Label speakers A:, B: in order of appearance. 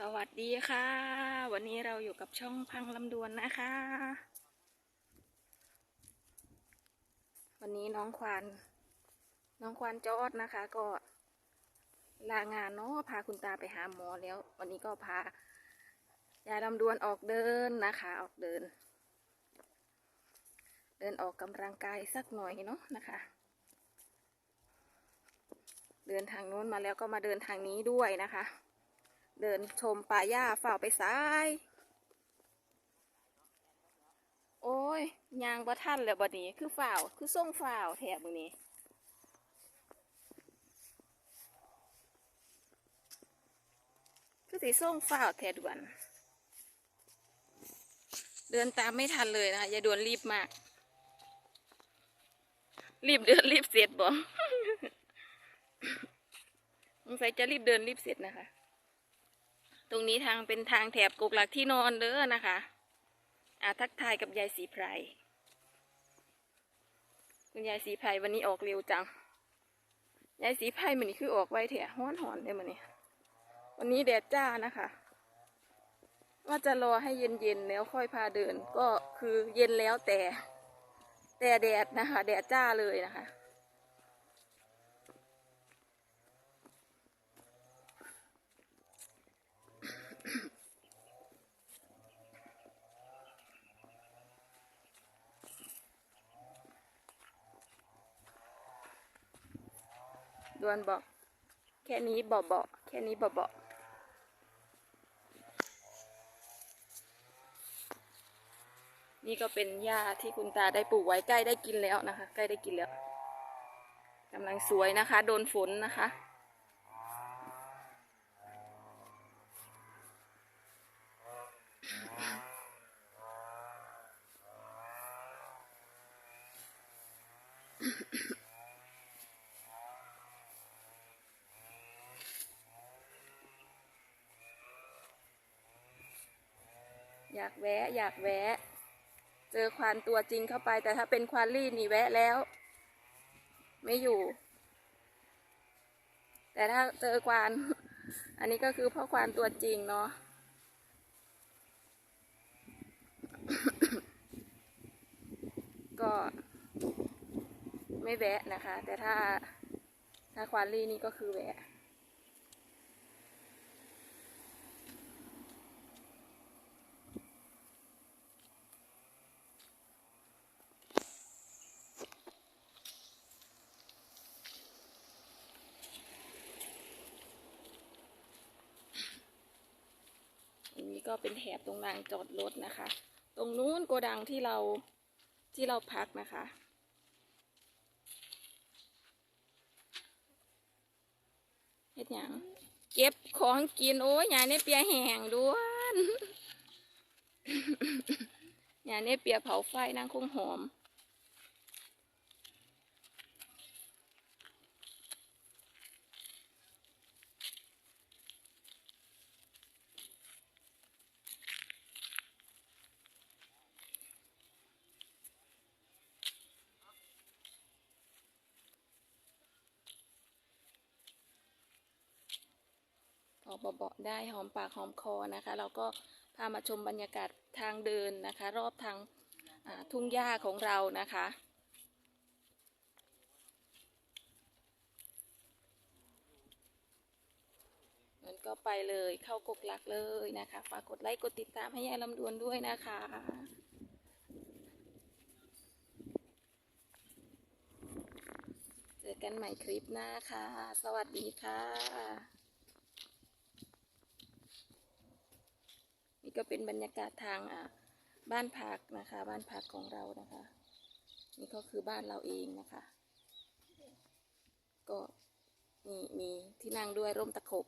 A: สวัสดีค่ะ วันนี้เราอยู่กับช่องพังลำดวนนะคะ วันนี้น้องควานน้องควานจอดนะคะ ก็ลางานเนาะพาคุณตาไปหาหมอแล้ว วันนี้ก็พายายลำดวนออกเดินนะคะ ออกเดิน เดินออกกำลังกายสักหน่อยเนาะนะคะ เดินทางโน้นมาแล้วก็มาเดินทางนี้ด้วยนะคะ เดินชมป่าหญ้าฝ่าไปซ้าย โอ้ยยางบ่ทันแล้วบัดนี้คือฝ่าวคือส่งฝ่าวแถบมือนี้คือสีส่งฝ่าวแถบด่วน เดินตามไม่ทันเลยนะคะยาด่วนรีบมาก รีบเดินรีบเสร็จบ่สงสัยจะรีบเดินรีบเสร็จนะคะ รงนี้ทางเป็นทางแถบกกหลักที่นอนเด้อนะคะอาทักทายกับยายสีไพรคุณยายสีไพรวันนี้ออกเร็วจัง ยายสีไพรมันนี่คือออกไวแถอะห้อนหอนเลยมันนี่วันนี้แดดจ้านะคะ ว่าจะรอให้เย็นๆแล้วค่อยพาเดิน ก็คือเย็นแล้วแต่ แต่แดดนะคะ แดดจ้าเลยนะคะ ดวนบอกแค่นี้เบาๆแค่นี้เบาๆนี่ก็เป็นหญ้าที่คุณตาได้ปลูกไว้ใกล้ได้กินแล้วนะคะ ใกล้ได้กินแล้วกำลังสวยนะคะ โดนฝนนะคะ อยากแวะ อยากแวะ เจอควานตัวจริงเข้าไป แต่ถ้าเป็นควานลี่นี่แวะแล้ว ไม่อยู่ แต่ถ้าเจอควาน อันนี้ก็คือพ่อควานตัวจริงเนาะก็ไม่แวะนะคะ แต่ถ้าถ้าควานลี่นี่ก็คือแวะ ก็เป็นแถบตรงลางจอดรถนะคะ ตรงนู้นโกดังที่เราที่เราพักนะคะ เห็ดหยังเก็บของกินโอ้ยยายเนเปียแห้งด้วนยายเนเปียเผาไฟนางคงหอม พอเบาๆได้หอมปากหอมคอนะคะ เราก็พามาชมบรรยากาศทางเดินนะคะ รอบทางทุ่งหญ้าของเรานะคะ มันก็ไปเลยเข้ากกหลักเลยนะคะฝากกดไลค์กดติดตามให้ยายลำดวนด้วยนะคะเจอกันใหม่คลิปหน้าค่ะ สวัสดีค่ะ ก็เป็นบรรยากาศทางอะบ้านพักนะคะ บ้านพักของเรานะคะ นี่ก็คือบ้านเราเองนะคะ ก็มีมีที่นั่งด้วยร่มตะขบ